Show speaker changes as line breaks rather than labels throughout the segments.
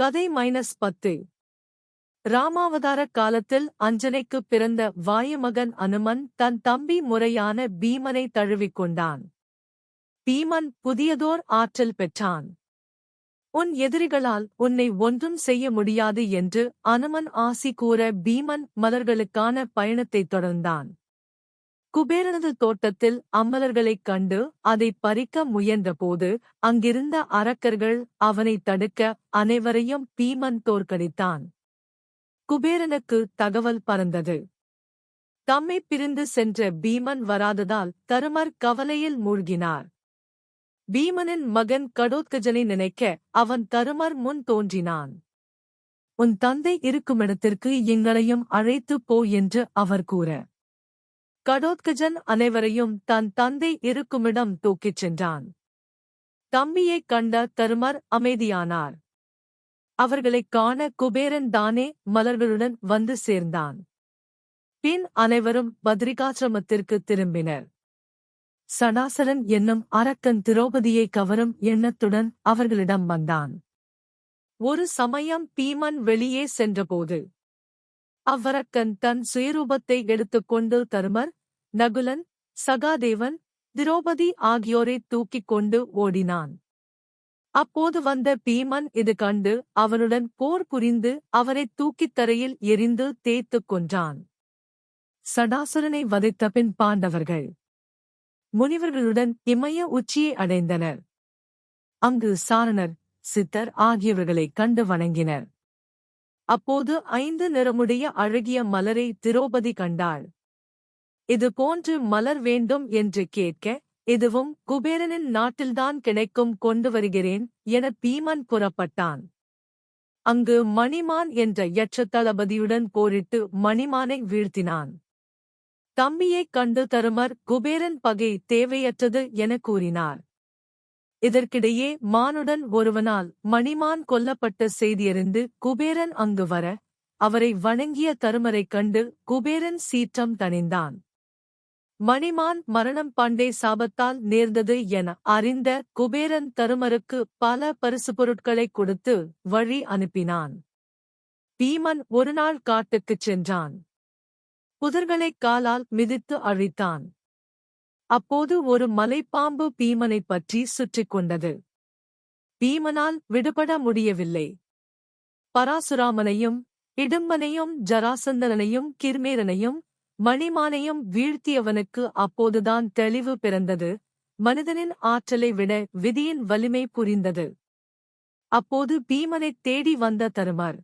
கதை மைனஸ் பத்து. ராமாவதார காலத்தில் அஞ்சனைக்குப் பிறந்த வாயுமகன் அனுமன் தன் தம்பி முறையான பீமனை தழுவிக்கொண்டான் பீமன் புதியதோர் ஆற்றல் பெற்றான். உன் எதிரிகளால் உன்னை ஒன்றும் செய்ய முடியாது என்று அனுமன் ஆசி கூற பீமன் மலர்களுக்கான பயணத்தைத் தொடர்ந்தான். குபேரனது தோட்டத்தில் அம்மலர்களைக் கண்டு அதைப் பறிக்க முயன்றபோது அங்கிருந்த அரக்கர்கள் அவனைத் தடுக்க அனைவரையும் பீமன் தோற்கடித்தான். குபேரனுக்கு தகவல் பறந்தது. தம்மைப் பிரிந்து சென்ற பீமன் வராததால் தருமர் கவலையில் மூழ்கினார். பீமனின் மகன் கடோத்கஜனை நினைக்க அவன் தருமர் முன் தோன்றினான். உன் தந்தை இருக்குமிடத்திற்கு எங்களையும் அழைத்துப் போ என்று அவர் கூற. கடோத்கஜன் அனைவரையும் தன் தந்தை இருக்குமிடம் தூக்கிச் சென்றான். தம்பியைக் கண்ட தருமர் அமைதியானார். அவர்களைக் காண குபேரன் தானே மலர்களுடன் வந்து சேர்ந்தான். பின் அனைவரும் பத்ரிகாசிரமத்திற்கு திரும்பினர். சடாசரன் என்னும் அரக்கன் திரௌபதியை கவரும் எண்ணத்துடன் அவர்களிடம் வந்தான். ஒரு சமயம் பீமன் வெளியே சென்றபோது அவ்வரக்கன் தன் சுயரூபத்தை எடுத்துக்கொண்டு தருமர் நகுலன் சகாதேவன் திரௌபதி ஆகியோரை தூக்கிக் கொண்டு ஓடினான். அப்போது வந்த பீமன் இது கண்டு அவனுடன் போர் புரிந்து அவரைத் தூக்கித் தரையில் எரிந்து தேய்த்துக் கொன்றான். சடாசுரனை வதைத்த பின் பாண்டவர்கள் முனிவர்களுடன் இமய உச்சியை அடைந்தனர். அங்கு சாரணர் சித்தர் ஆகியவர்களைக் கண்டு வணங்கினர். அப்போது ஐந்து நிறமுடைய அழகிய மலரை திரௌபதி கண்டாள். இது போன்று மலர் வேண்டும் என்று கேட்க இதுவும் குபேரனின் நாட்டில்தான் கிடைக்கும் கொண்டு வருகிறேன் என பீமன் புறப்பட்டான். அங்கு மணிமான் என்ற யட்ச தளபதியுடன் போரிட்டு மணிமானை வீழ்த்தினான். தம்பியைக் கண்டு தருமர் குபேரன் பகை தேவையற்றது என கூறினார். இதற்கிடையே மானுடன் ஒருவனால் மணிமான் கொல்லப்பட்ட செய்தியறிந்து குபேரன் அங்கு வர அவரை வணங்கிய தருமரைக் கண்டு குபேரன் சீற்றம் தணிந்தான். மணிமான் மரணம் பாண்டே சாபத்தால் நேர்ந்தது என அறிந்த குபேரன் தருமருக்கு பல பரிசு பொருட்களை கொடுத்து வழி அனுப்பினான். பீமன் ஒருநாள் காட்டுக்குச் சென்றான். புதர்களைக் காலால் மிதித்து அழித்தான். அப்போது ஒரு மலைப்பாம்பு பீமனைப் பற்றி சுற்றிக் கொண்டது. பீமனால் விடுபட முடியவில்லை. பராசுராமனையும் இடும்பனையும் ஜராசந்தனையும் கிர்மேரனையும் மணிமானையும் வீழ்த்தியவனுக்கு அப்போதுதான் தெளிவு பிறந்தது. மனிதனின் ஆற்றலை விட விதியின் வலிமை புரிந்தது. அப்போது பீமனைத் தேடி வந்த தருமர்.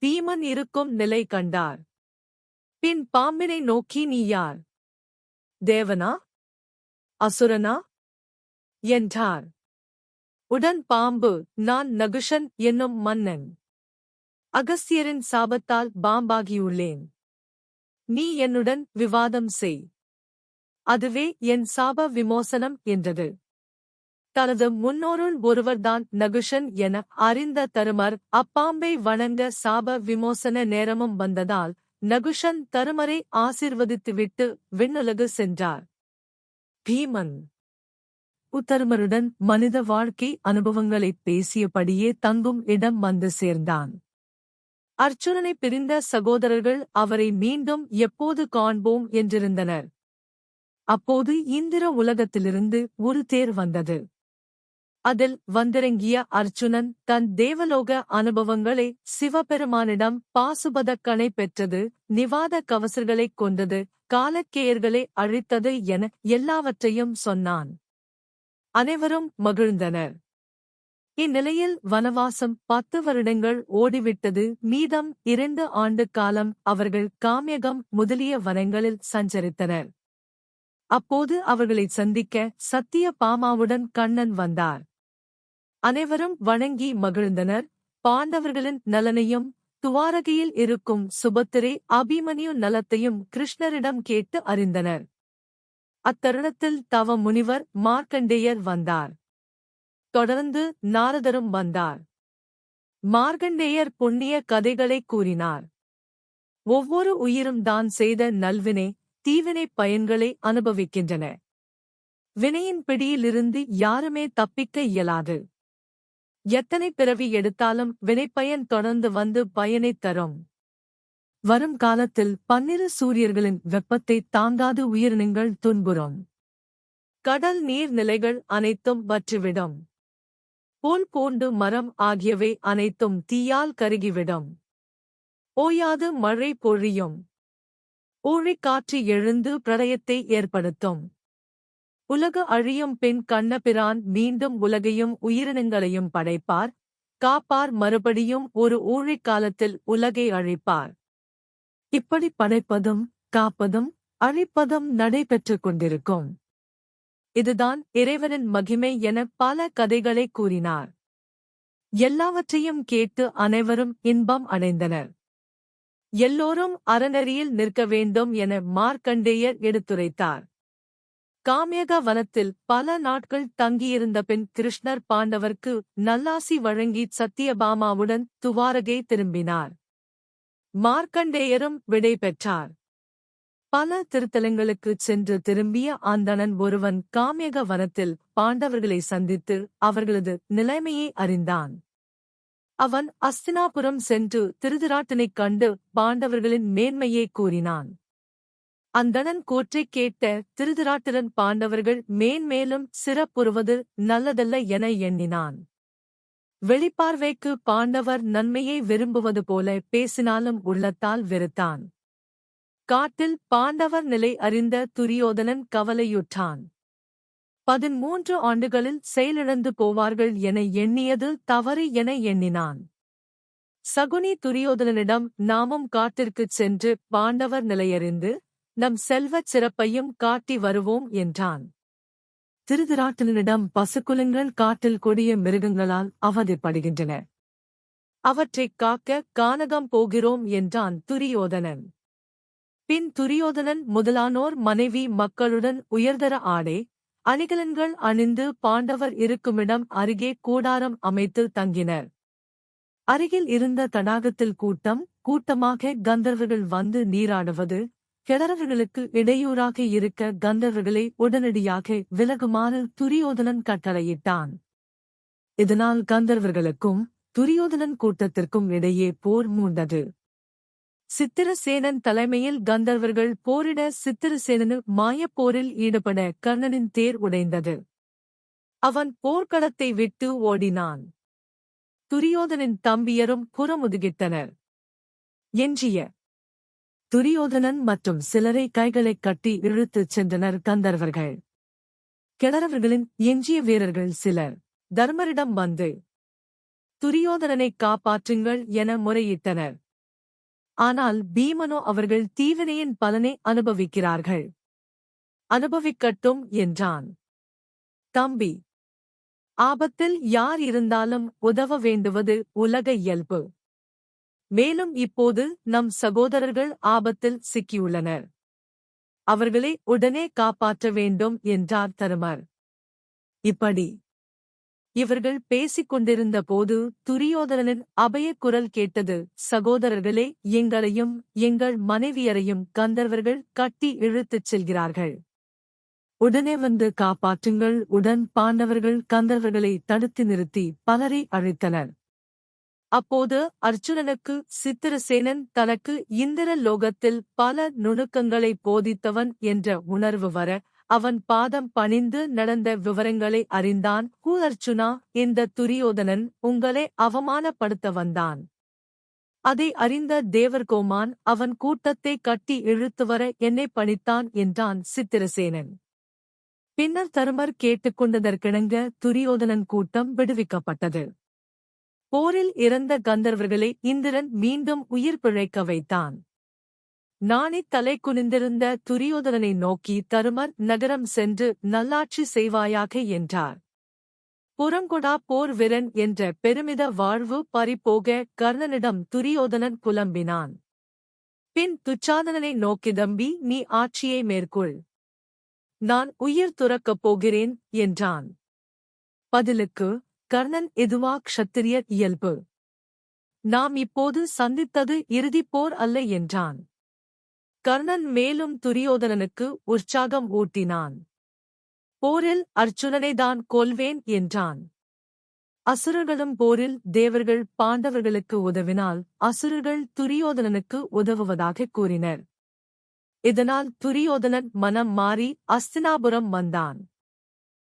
பீமன் இருக்கும் நிலை கண்டார். பின் பாம்பினை நோக்கி நீ யார்? தேவனா? அசுரனா? என்றார். உடன் பாம்பு நான் நகுஷன் என்னும் மன்னன். அகஸ்தியரின் சாபத்தால் பாம்பாகியுள்ளேன். நீ என்னுடன் விவாதம் செய். அதுவே என் சாப விமோசனம் என்றது. தனது முன்னோருள் ஒருவர்தான் நகுஷன் என அறிந்த தருமர் அப்பாம்பை வணங்க சாப விமோசன நேரமும் வந்ததால் நகுஷன் தருமரை ஆசிர்வதித்துவிட்டு விண்ணுலகு சென்றார். பீமன். உத்தருமருடன் மனித வாழ்க்கை அனுபவங்களைப் பேசியபடியே தங்கும் இடம் வந்து சேர்ந்தான். அர்ச்சுனனை பிரிந்த சகோதரர்கள் அவரை மீண்டும் எப்போது காண்போம் என்றிருந்தனர். அப்போது இந்திர உலகத்திலிருந்து ஒரு தேர் வந்தது. அதில் வந்திறங்கிய அர்ச்சுனன் தன் தேவலோக அனுபவங்களை சிவபெருமானிடம் பாசுபதக்கணை பெற்றது நிவாத கவசர்களைக் கொண்டது காலக்கேயர்களை அழித்தது என எல்லாவற்றையும் சொன்னான். அனைவரும் மகிழ்ந்தனர். இந்நிலையில் வனவாசம் பத்து வருடங்கள் ஓடிவிட்டது. மீதம் இரண்டு ஆண்டு காலம் அவர்கள் காமியகம் முதலிய வனங்களில் சஞ்சரித்தனர். அப்போது அவர்களைச் சந்திக்க சத்திய பாமாவுடன் கண்ணன் வந்தார். அனைவரும் வணங்கி மகிழ்ந்தனர். பாண்டவர்களின் நலனையும் துவாரகையில் இருக்கும் சுபத்திரை அபிமன்யு நலத்தையும் கிருஷ்ணரிடம் கேட்டு அறிந்தனர். அத்தருணத்தில் தவ முனிவர் மார்க்கண்டேயர் வந்தார். தொடர்ந்து நாரதரும் வந்தார். மார்கண்டேயர் புண்ணிய கதைகளைக் கூறினார். ஒவ்வொரு உயிரும் தான் செய்த நல்வினை தீவினை பயன்களை அனுபவிக்கின்றன. வினையின் பிடியிலிருந்து யாருமே தப்பிக்க இயலாது. எத்தனை பிறவி எடுத்தாலும் வினைப்பயன் தொடர்ந்து வந்து பயனைத் தரும். வரும் காலத்தில் பன்னிரு சூரியர்களின் வெப்பத்தை தாங்காது உயிரினங்கள் துன்புறும். கடல் நீர் நிலைகள் அனைத்தும் வற்றிவிடும். புல் பூண்டு மரம் ஆகியவை அனைத்தும் தீயால் கருகிவிடும். ஓயாது மழை பொழியும். ஊழிக்காற்று எழுந்து பிரளயத்தை ஏற்படுத்தும். உலக அழியும் பின் கண்ணபிரான் மீண்டும் உலகையும் உயிரினங்களையும் படைப்பார். காப்பார் மறுபடியும் ஒரு ஊழிக்காலத்தில் உலகை அழிப்பார். இப்படி படைப்பதும் காப்பதும் அழிப்பதும் நடைபெற்றுக் கொண்டிருக்கும். இதுதான் இறைவனின் மகிமை என பல கதைகளை கூறினார். எல்லாவற்றையும் கேட்டு அனைவரும் இன்பம் அடைந்தனர். எல்லோரும் அறநெறியில் நிற்க வேண்டும் என மார்க்கண்டேயர் எடுத்துரைத்தார். காமேக வனத்தில் பல நாட்கள் தங்கியிருந்த பின் கிருஷ்ணர் பாண்டவர்க்கு நல்லாசி வழங்கி சத்தியபாமாவுடன் துவாரகை திரும்பினார். மார்க்கண்டேயரும் விடை பெற்றார். பல திருத்தலங்களுக்குச் சென்று திரும்பிய ஆந்தணன் ஒருவன் காமியக வனத்தில் பாண்டவர்களை சந்தித்து அவர்களது நிலைமையை அறிந்தான். அவன் அஸ்தினாபுரம் சென்று திருதிராட்டனைக் கண்டு பாண்டவர்களின் மேன்மையை கூறினான். அந்தணன் கூற்றைக் கேட்ட திருதிராட்டிரன் பாண்டவர்கள் மேன்மேலும் சிறப்புறுவது நல்லதல்ல என எண்ணினான். வெளிப்பார்வைக்கு பாண்டவர் நன்மையை விரும்புவது போல பேசினாலும் உள்ளத்தால் வெறுத்தான். காட்டில் பாண்டவர் நிலை அறிந்த துரியோதனன் கவலையுற்றான். பதிமூன்று ஆண்டுகளில் செயலிழந்து போவார்கள் என எண்ணியது தவறு என எண்ணினான். சகுனி துரியோதனனிடம் நாமும் காட்டிற்குச் சென்று பாண்டவர் நிலையறிந்து நம் செல்வச் சிறப்பையும் காட்டி வருவோம் என்றான். திருதிராட்டனிடம் பசுக்குலங்கள் காட்டில் கொடிய மிருகங்களால் அவதிப்படுகின்றன. அவற்றைக் காக்க கானகம் போகிறோம் என்றான் துரியோதனன். பின் துரியோதனன் முதலானோர் மனைவி மக்களுடன் உயர்தர ஆடை அணிகலன்கள் அணிந்து பாண்டவர் இருக்குமிடம் அருகே கூடாரம் அமைத்து தங்கினர். அருகில் இருந்த தடாகத்தில் கூட்டம் கூட்டமாக கந்தர்வர்கள் வந்து நீராடுவது கிழறவர்களுக்கு இடையூறாக இருக்க கந்தர்வர்களை உடனடியாக விலகுமாறு துரியோதனன் கட்டளையிட்டான். இதனால் கந்தர்வர்களுக்கும் துரியோதனன் கூட்டத்திற்கும் இடையே போர் மூண்டது. சித்திரசேனன் தலைமையில் கந்தர்வர்கள் போரிட சித்திரசேனனு மாயப்போரில் ஈடுபட கர்ணனின் தேர் உடைந்தது. அவன் போர்க்களத்தை விட்டு ஓடினான். துரியோதனின் தம்பியரும் புறமுதுகிட்டனர் எஞ்சிய. துரியோதனன் மற்றும் சிலரை கைகளைக் கட்டி இழுத்துச் சென்றனர் கந்தர்வர்கள். கிளறவர்களின் எஞ்சிய வீரர்கள் சிலர். தர்மரிடம் வந்து துரியோதனனைக் காப்பாற்றுங்கள் என முறையிட்டனர். ஆனால் பீமனோ அவர்கள் தீவினையின் பலனை அனுபவிக்கிறார்கள். அனுபவிக்கட்டும் என்றான். தம்பி ஆபத்தில் யார் இருந்தாலும் உதவ வேண்டுவது உலக இயல்பு. மேலும் இப்போது நம் சகோதரர்கள் ஆபத்தில் சிக்கியுள்ளனர். அவர்களை உடனே காப்பாற்ற வேண்டும் என்றார் தருமர். இப்படி இவர்கள் பேசிக் கொண்டிருந்த போது துரியோதனனின் அபயக் குரல் கேட்டது. சகோதரர்களே எங்களையும் எங்கள் மனைவியரையும் கந்தர்வர்கள் கட்டி இழுத்துச் செல்கிறார்கள். உடனே வந்து காப்பாற்றுங்கள். உடன் பாண்டவர்கள் கந்தர்வர்களை தடுத்து நிறுத்தி பலரை அழைத்தனர். அப்போது அர்ஜுனனுக்கு சித்திரசேனன் தனக்கு இந்திர லோகத்தில் பல நுணுக்கங்களை போதித்தவன் என்ற உணர்வு வர அவன் பாதம் பணிந்து நடந்த விவரங்களை அறிந்தான். ஹூ அர்ச்சுனா இந்த துரியோதனன் உங்களை அவமானப்படுத்த வந்தான். அதை அறிந்த தேவர்கோமான் அவன் கூட்டத்தை கட்டி இழுத்துவர என்னை பணித்தான் என்றான் சித்திரசேனன். பின்னர் தருமர் கேட்டுக்கொண்டதற்கிணங்க துரியோதனன் கூட்டம் விடுவிக்கப்பட்டது. போரில் இறந்த கந்தர்வர்களை இந்திரன் மீண்டும் உயிர் பிழைக்க வைத்தான். நாணி தலை குனிந்திருந்த துரியோதனனை நோக்கி தருமர் நகரம் சென்று நல்லாட்சி செய்வாயாக என்றார். புறங்கொடா போர் வீரன் என்ற பெருமித வாழ்வு பறிபோக கர்ணனிடம் துரியோதனன் புலம்பினான் பின் துச்சாதனனை நோக்கி தம்பி நீ ஆட்சியை மேற்கொள். நான் உயிர் துறக்கப் போகிறேன் என்றான். பதிலுக்கு கர்ணன் எதுவா க்ஷத்திரியர் இயல்பு? நாம் இப்போது சந்தித்தது இறுதிப் போர் அல்ல என்றான். கர்ணன் மேலும் துரியோதனனுக்கு உற்சாகம் ஊட்டினான். போரில் அர்ச்சுனனைதான் கொல்வேன் என்றான். அசுரர்களும் போரில் தேவர்கள் பாண்டவர்களுக்கு உதவினால் அசுரர்கள் துரியோதனனுக்கு உதவுவதாகக் கூறினர். இதனால் துரியோதனன் மனம் மாறி அஸ்தினாபுரம் வந்தான்.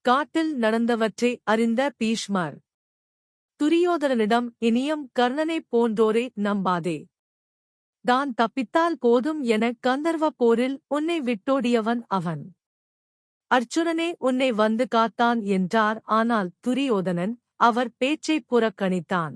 காட்டில் நடந்தவற்றை அறிந்த பீஷ்மர் துரியோதனனிடம் இனியும் கர்ணனைப் போன்றோரை நம்பாதே. தான் தப்பித்தால் போதும் என கந்தர்வ போரில் உன்னை விட்டோடியவன் அவன். அர்ச்சுனனே உன்னை வந்து காத்தான் என்றார். ஆனால் துரியோதனன் அவர் பேச்சைப் புறக்கணித்தான்.